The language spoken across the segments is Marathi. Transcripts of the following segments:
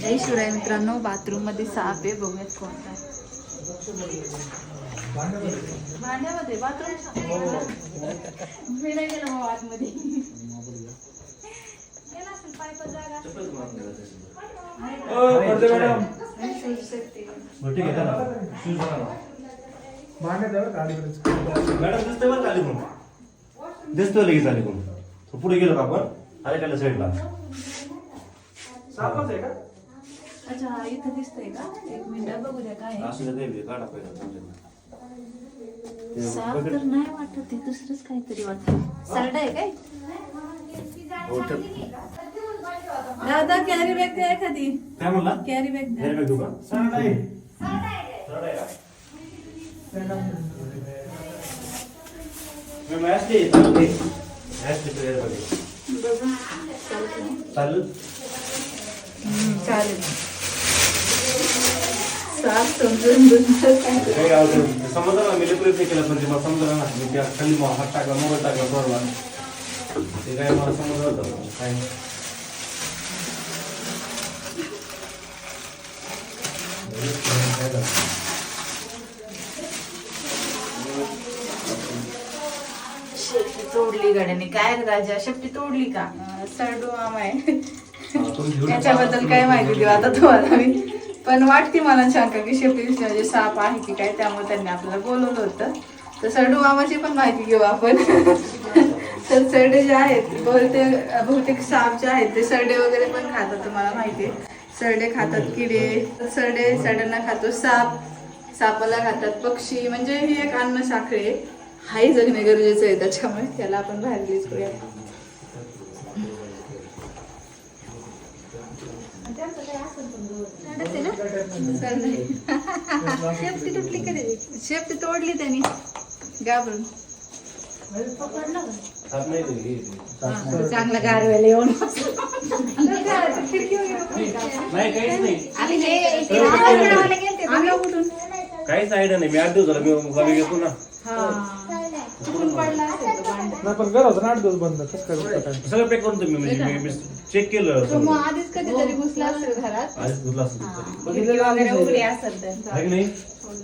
जय शिवराय मित्रांनो बाथरूम मध्ये साप आहे बघूयात कोणता आहे भांड्यामध्ये. बाथरूम मी नाही गेलो बाबा आतमध्ये. गेला असेल पायपा जागा. नाही सोडू शकते. मॅडम दिसतोय बरं खाली कोण? दिसतोय लगेच आली कोण. तो पुढे गेलो का आपण? आले काढल्या साईडला अच्छा हा इथं दिसतंय का? एक मिनिट बघू द्या काय आहे. असं ते बी काढा पहिला साप तर नाही वाटत ते दुसरंच काहीतरी वाटत. सरड आहे काय? दादा कॅरी बॅग द्या एखादी. काय म्हणला? कॅरी बॅग द्या. हेर बॅग देऊ का? सरळ आहे. सरळ आहे का मॅम असते चालते असते प्लेअरमध्ये बघू. चालत नाही. चालेल? हम्म, चालेल. समजून ना मी लय प्रयत्न केला पण ते मला समजलं ना. मी त्या खाली मग हात टाकला मोबाईल टाकला बरोबर ते काय मला समजलं होतं काय? शेपटी तोडली गाड्याने. काय रे राजा शेपटी तोडली का? अं, सरडू माम आहे त्याच्याबद्दल काय माहिती देऊ आता तुम्हाला मी. पण वाटते मला शंका की शेपटी म्हणजे साप आहे की काय त्यामुळे त्यांनी आपल्याला बोलवलं होतं. तर सरडू मामाची पण माहिती घेऊ आपण. तर सरडे जे आहेत बहुतेक बहुतेक साप जे आहेत ते सरडे वगैरे पण खातात तुम्हाला माहिती आहे. सरडे खातात किडे सरडे सरड्यांना खातो साप. सापाला खातात पक्षी म्हणजे ही एक अन्न साखळी आहे. हाही जगणे गरजेचं आहे त्याच्यामुळे त्याला आपण बाहेर रिलीज करूया. शेपटी तुटली कधी शेपटी तोडली त्यांनी. घाबरून. साप नाही ते. चांगला गारव्याला येऊन नाही. काहीच आयडिया नाही. मी आठ दिवस झाला मी घेतो ना. कुठून पडला असेल तो भांडा. नाही पण घराचं आठ दिवस बंद. कसं काय सगळं पॅक करून तुम्ही म्हणजे मी चेक केलं तो मग. आधीच कधीतरी घुसला असेल घरात. आधीच घुसला असेल तरी. खिडकी वगैरे उघडी असेल तर. आहे की नाही?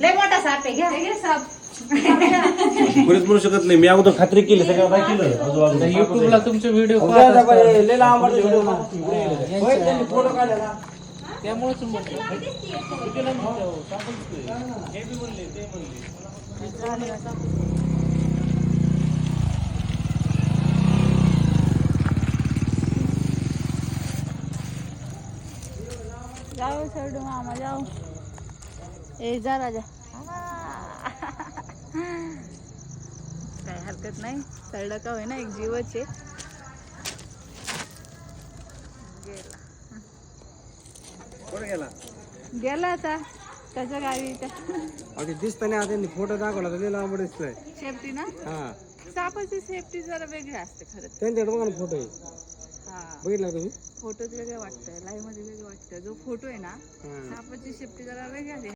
लय मोठा साप आहे घ्या. हे घे साप. कोणीच म्हणू शकत नाही. मी अगोदर खात्री केली सगळं काय केलं. आजूबाजूला युट्यूबला तुमचे व्हिडिओ पाहत असतात. फोटो काढला त्यामुळेच म्हटलं कितीला म्हणतो, सापच ते. हे बी म्हणले ते म्हणले जाओ सरडू मामा जाओ ए जा राजा. काय हरकत नाही. सरडा का होईना एक जीवच आहे. गेला. कुठे गेला? गेला आता त्याच्या गावी त्या अगदी दिसताना आता त्यांनी फोटो दाखवला तर त्याला आवड दिसतोय. सेफ्टी ना? हा. सापाची सेफ्टी जरा वेगळी असते खरंच त्यांच्याकडे बघा ना फोटो आहे. बघितला तुम्ही? फोटोच वेगळं वाटतं लाईव्हमध्ये वेगळं वाटतं जो फोटो आहे ना हा. सापाची सेफ्टी जरा वेगळी आहे